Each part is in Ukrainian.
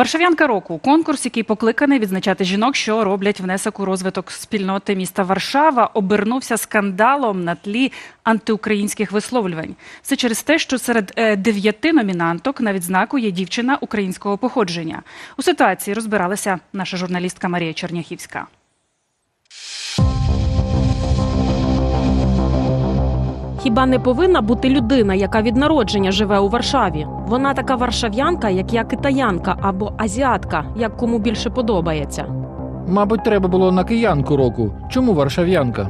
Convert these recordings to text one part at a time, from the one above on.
Варшавянка року конкурс, який покликаний відзначати жінок, що роблять внесок у розвиток спільноти міста Варшава, обернувся скандалом на тлі антиукраїнських висловлювань. Це через те, що серед е, дев'яти номінанток на відзнаку є дівчина українського походження. У ситуації розбиралася наша журналістка Марія Черняхівська. Хіба не повинна бути людина, яка від народження живе у Варшаві? Вона така варшав'янка, як я китаянка або азіатка, як кому більше подобається. Мабуть, треба було на киянку року. Чому варшав'янка?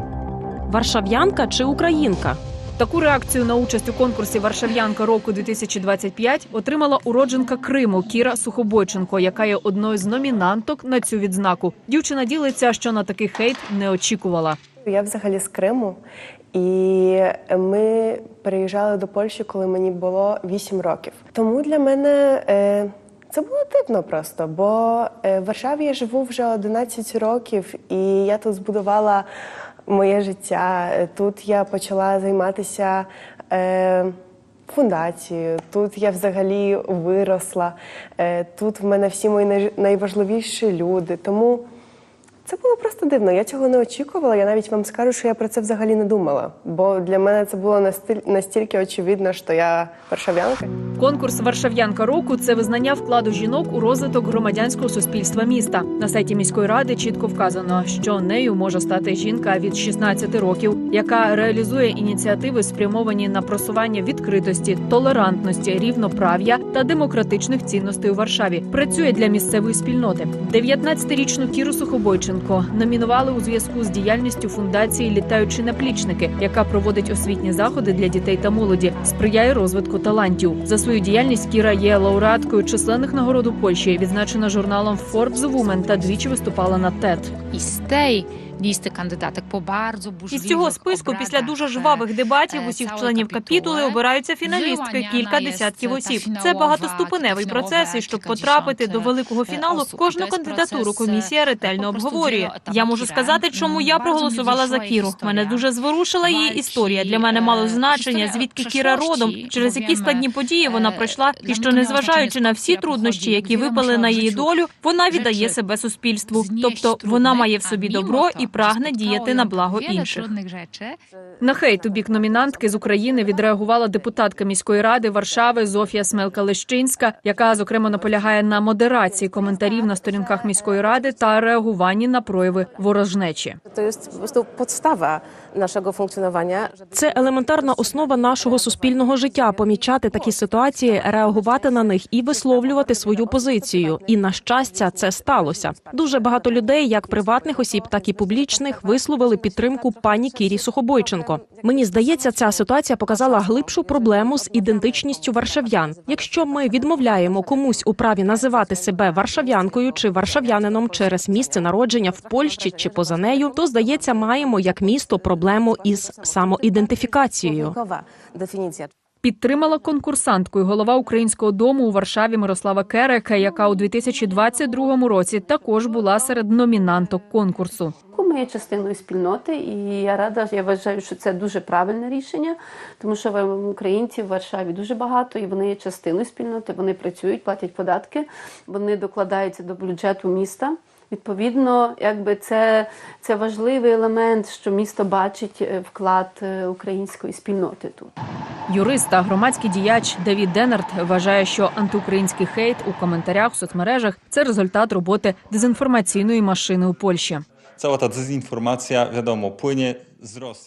Варшав'янка чи українка? Таку реакцію на участь у конкурсі Варшав'янка року 2025 отримала уродженка Криму Кіра Сухобойченко, яка є одною з номінанток на цю відзнаку. Дівчина ділиться, що на такий хейт не очікувала. Я взагалі з Криму, і ми переїжджали до Польщі, коли мені було 8 років. Тому для мене е, це було дивно просто, бо е, в Варшаві я живу вже 11 років, і я тут збудувала моє життя. Тут я почала займатися. Е, Фундацією, тут я взагалі виросла, тут в мене всі мої най- найважливіші люди. Тому це було просто дивно. Я цього не очікувала. Я навіть вам скажу, що я про це взагалі не думала. Бо для мене це було настіль- настільки очевидно, що я варшавянка. Конкурс Варшав'янка року це визнання вкладу жінок у розвиток громадянського суспільства міста. На сайті міської ради чітко вказано, що нею може стати жінка від 16 років, яка реалізує ініціативи, спрямовані на просування відкритості, толерантності, рівноправ'я та демократичних цінностей у Варшаві. Працює для місцевої спільноти. 19-річну Кіру Сухобойченко номінували у зв'язку з діяльністю фундації Літаючі наплічники, яка проводить освітні заходи для дітей та молоді, сприяє розвитку талантів. За свою діяльність Кіра є лауреаткою численних нагород у Польщі, відзначена журналом Forbes Women та двічі виступала на TED. І з kandydatek po bardzo burzliwych Із цього списку після дуже е, жвавих дебатів е, усіх членів капітули обираються фіналістки, кілька десятків осіб. Це багатоступеневий процес, і щоб потрапити до великого е, фіналу, кожну кандидатуру комісія е, ретельно обговорює. Я можу сказати, чому я проголосувала за Кіру. Мене дуже зворушила її історія. Для мене мало е, значення, звідки Кіра родом, через які складні події вона е, пройшла, і що незважаючи на всі труднощі, які випали на її долю, вона віддає себе суспільству. Тобто вона має в собі добро і прагне діяти на благо інших. На хейт у бік номінантки з України відреагувала депутатка міської ради Варшави Зофія Смелка-Лещинська, яка зокрема наполягає на модерації коментарів на сторінках міської ради та реагуванні на прояви ворожнечі. To є po prostu podstawa naszego funkcjonowania. Це елементарна основа нашого суспільного життя помічати такі ситуації, реагувати на них і висловлювати свою позицію. І на щастя, це сталося. Дуже багато людей, як приватних осіб, так і публічних, висловили підтримку пані Кірі Сухобойченко. Мені здається, ця ситуація показала глибшу проблему з ідентичністю варшав'ян. Якщо ми відмовляємо комусь у праві називати себе варшав'янкою чи варшав'янином через місце народження в Польщі чи поза нею, то здається, маємо як місто проблему із самоідентифікацією. Підтримала конкурсанткою голова українського дому у Варшаві Мирослава Керека, яка у 2022 році також була серед номінанток конкурсу. Ми є частиною спільноти, і я рада, я вважаю, що це дуже правильне рішення, тому що українців в Варшаві дуже багато, і вони є частиною спільноти. Вони працюють, платять податки, вони докладаються до бюджету міста. Відповідно, якби це, це важливий елемент, що місто бачить е, вклад е, української спільноти тут. Юрист та громадський діяч Давід Денарт вважає, що антиукраїнський хейт у коментарях в соцмережах це результат роботи дезінформаційної машини у Польщі. Cała ta dezinformacja, wiadomo, płynie.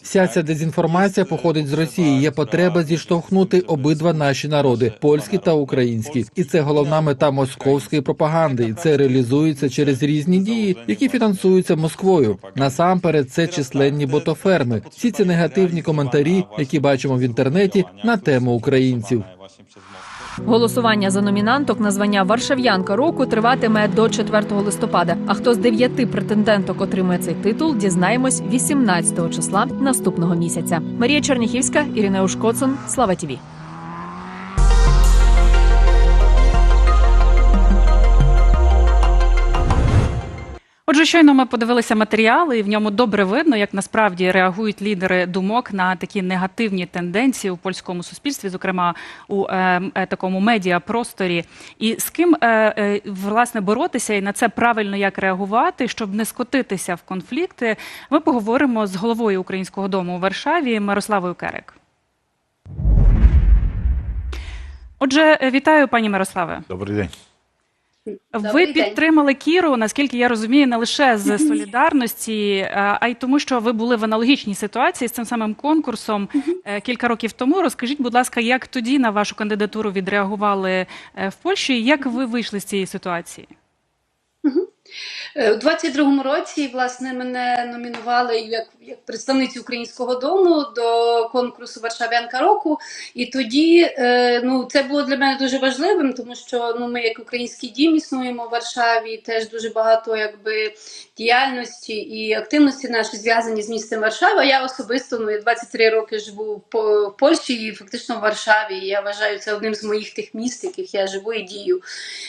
Вся ця дезінформація походить з Росії. Є потреба зіштовхнути обидва наші народи польський та український. І це головна мета московської пропаганди. І це реалізується через різні дії, які фінансуються Москвою. Насамперед, це численні ботоферми. Всі ці негативні коментарі, які бачимо в інтернеті, на тему українців. Голосування за номінанток на звання Варшав'янка року триватиме до 4 листопада. А хто з дев'яти претенденток отримає цей титул, дізнаємось 18 числа наступного місяця. Марія Черніхівська, Ірина Ушкоцун, Слава Тіві. Отже, щойно ми подивилися матеріали, і в ньому добре видно, як насправді реагують лідери думок на такі негативні тенденції у польському суспільстві, зокрема у е, е, такому медіапросторі. І з ким е, е, власне боротися і на це правильно як реагувати, щоб не скотитися в конфлікти. Ми поговоримо з головою Українського дому у Варшаві Мирославою Керек. Отже, е, вітаю, пані Мирославе. Добрий день. Ви день. підтримали Кіру, наскільки я розумію, не лише з солідарності, е, а й тому, що ви були в аналогічній ситуації з цим самим конкурсом е, кілька років тому. Розкажіть, будь ласка, як тоді на вашу кандидатуру відреагували е, в Польщі, і як ви вийшли з цієї ситуації? У 22-му році власне мене номінували як, як представницю українського дому до конкурсу Варшавянка року. І тоді е, ну це було для мене дуже важливим, тому що ну ми як український дім існуємо в Варшаві. Теж дуже багато якби діяльності і активності наші зв'язані з містом Варшава. Я особисто ну я 23 роки живу в Польщі і фактично в Варшаві. І я вважаю це одним з моїх тих міст, яких я живу і дію.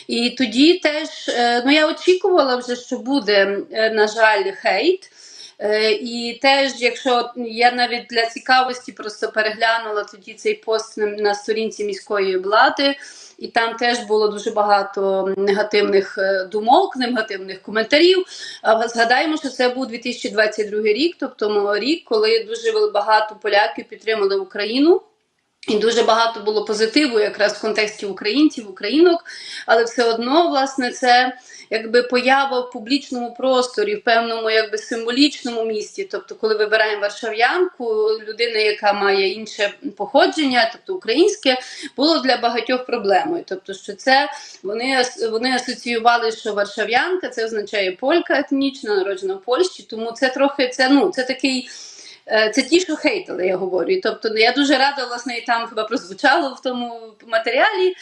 І тоді теж е, ну я очікувала вже, що буде, е, на жаль, хейт. Е, І теж, якщо я навіть для цікавості просто переглянула тоді цей пост на, сторінці міської влади, і там теж було дуже багато негативних е, думок, негативних коментарів. Згадаємо, що це був 2022 рік, тобто рік, коли дуже багато поляків підтримали Україну. І дуже багато було позитиву якраз в контексті українців, українок, але все одно, власне, це якби поява в публічному просторі, в певному якби символічному місті. Тобто, коли вибираємо варшав'янку, людина, яка має інше походження, тобто українське, було для багатьох проблемою. Тобто, що це вони, вони асоціювали, що варшав'янка це означає полька етнічна, народжена в Польщі. Тому це трохи це ну це такий. Е, Це ті, що хейтили, я говорю. Тобто ну, я дуже рада, власне, і там хіба прозвучало в тому матеріалі.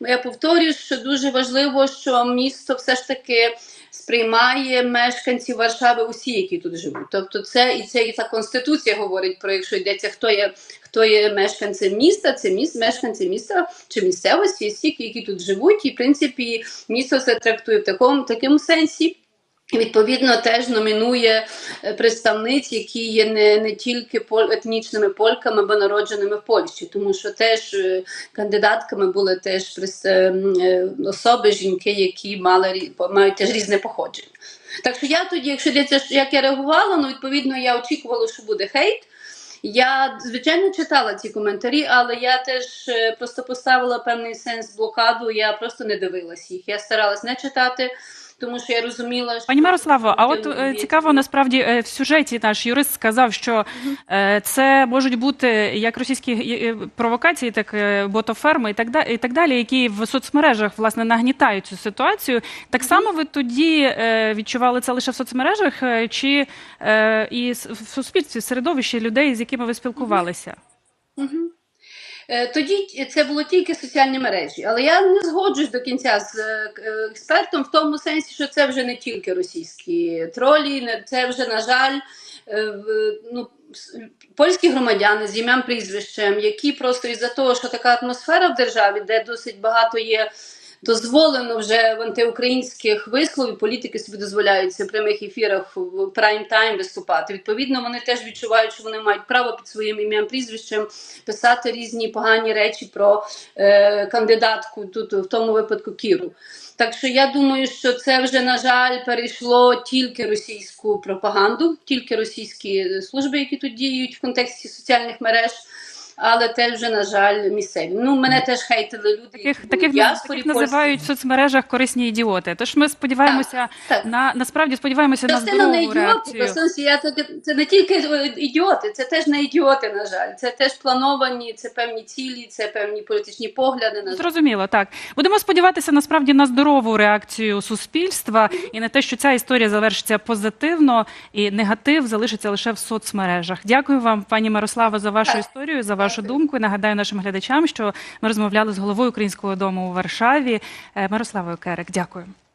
Я повторюю, що дуже важливо, що місто все ж таки сприймає мешканців Варшави усі, які тут живуть. Тобто, це і це і ця конституція говорить про якщо йдеться, хто є. Хто є мешканцем міста, це міст, мешканці міста чи місцевості, всі, які тут живуть, і в принципі місто це трактує в такому такому сенсі. Відповідно, теж номінує е, представниць, які є не, не тільки пол, етнічними польками, або народженими в Польщі, тому що теж е, кандидатками були теж е, особи, жінки, які мали мають теж різне походження. Так що я тоді, якщо що- як я реагувала, ну відповідно я очікувала, що буде хейт. Я звичайно читала ці коментарі, але я теж просто поставила певний сенс блокаду. Я просто не дивилась їх. Я старалась не читати, тому що я розуміла, що Пані Мирославо, а от е, цікаво, насправді е, в сюжеті наш юрист сказав, що е, це можуть бути як російські провокації, так ботоферми і так далі, і так далі, які в соцмережах власне нагнітають цю ситуацію. Так само ви тоді е, відчували це лише в соцмережах, чи е, і в суспільстві, в середовищі людей, з якими ви спілкувалися? Мгм. Е, Тоді це було тільки соціальні мережі, але я не згоджусь до кінця з е, е, експертом в тому сенсі, що це вже не тільки російські тролі, це вже, на жаль, ну, польські громадяни з ім'ям прізвищем, які просто із-за того, що така атмосфера в державі, де досить багато є. Дозволено вже в антиукраїнських висловів, політики собі дозволяються в прямих ефірах в прайм-тайм виступати. Відповідно, вони теж відчувають, що вони мають право під своїм ім'ям прізвищем писати різні погані речі про е, кандидатку тут, в тому випадку Кіру. Так що я думаю, що це вже на жаль перейшло тільки російську пропаганду, тільки російські служби, які тут діють в контексті соціальних мереж. Але теж вже, на жаль, місцеві. Ну, мене теж хейтили люди. Таких, таких, таких називають в соцмережах корисні ідіоти. Тож ми сподіваємося так. на насправді сподіваємося на Частина не здорову ідіоти, в сенсі, я це, це не тільки е, ідіоти, це теж не ідіоти, на жаль. Це теж плановані, це певні цілі, це певні політичні погляди. На. Зрозуміло, так будемо сподіватися насправді на здорову реакцію суспільства і на те, що ця історія завершиться позитивно і негатив залишиться лише в соцмережах. Дякую вам, пані Мирослава, за вашу Так. історію, за вашу Дякую. думку. І Нагадаю нашим глядачам, що ми розмовляли з головою українського дому у Варшаві е, Мирославою Керек. Дякую.